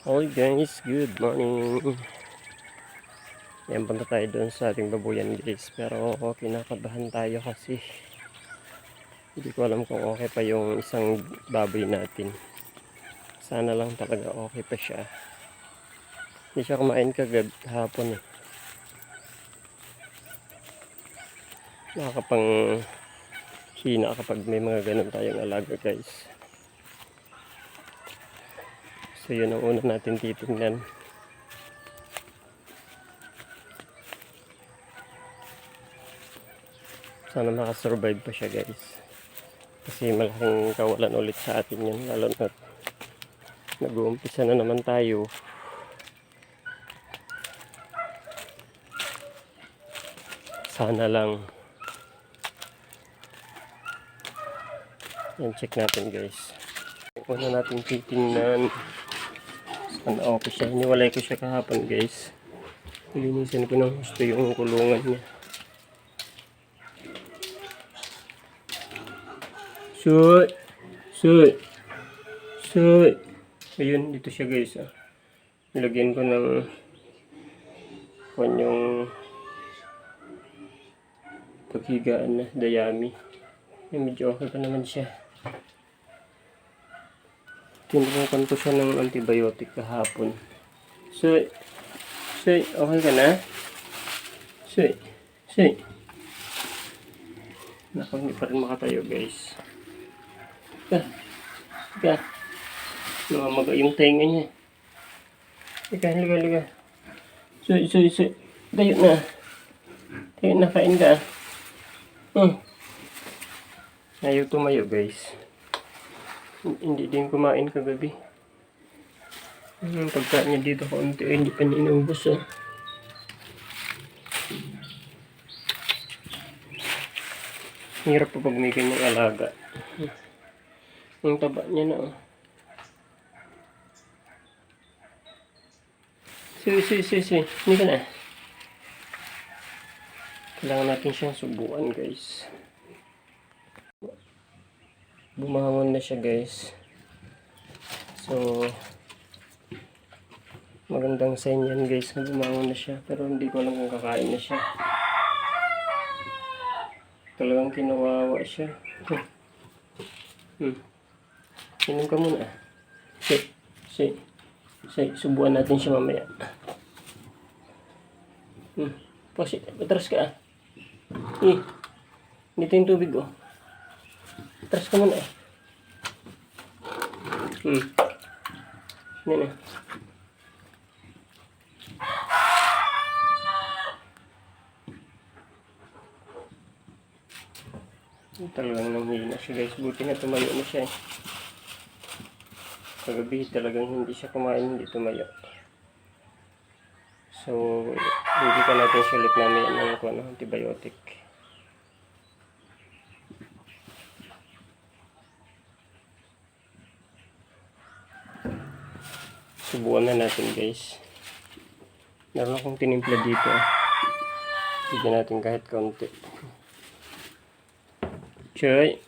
Hi guys, good morning. Yan, punta tayo doon sa ating babuyan guys. Pero kinakabahan tayo kasi hindi ko alam kung okay pa yung isang baboy natin. Sana lang talaga okay pa siya. Hindi siya kumain kagad kahapon eh. Nakakapang hina kapag may mga ganun tayong alaga guys. So yun ang una natin titingnan. Sana makasurvive pa siya guys. Kasi malaking kawalan ulit sa atin yun. Lalo na nag-uumpisa na naman tayo. Sana lang. Yan, check natin guys. Una natin titingnan. Sana okay siya. Iniwalay ko siya kahapon guys. Linisan ko ng gusto yung kulungan niya. Shoot! Shoot! Shoot! Ayun, dito siya guys. Ah. Nilagyan ko ng kanyang paghigaan na dayami. Medyo okay pa naman siya. Tinurukan ko siya ng antibiotic kahapon. So, so, okay ka na? So, so. Naku, hindi pa rin makatayo guys. Ka, ka. Namamaga yung tenga niya. Ika, liga, liga. So, so, so. Tayo na. Tayo na, kain ka. Hmm. Ayaw tumayo guys. Hindi din kumain kagabi. Yung pagkain niya dito kaunti, hindi pa niya inaubos ah. Hirap pa pag may kanyang alaga. Ang taba niya na oh. Suy, suy, suy, suy. Hindi ka na. Kailangan natin siyang subuan guys. Bumangon na siya guys. So, magandang sign yan guys na na siya. Pero hindi ko alam kung kakain na siya. Talagang kinawawa siya. Hmm. Hmm. Inom ka muna. Si, si, si, subuan natin siya mamaya. Hmm. Pasi, patras ka ah. Eh, dito yung tubig oh. Atras ka muna eh. Hmm. Yan eh. Talagang nanghihina siya guys. Buti na tumayo na siya eh. Kagabi talagang hindi siya kumain, hindi tumayo. So, hindi ka natin siya ulit namin ng ano, antibiotic. Subukan na natin guys. Meron akong tinimpla dito. Bigyan natin kahit kaunti. Choy.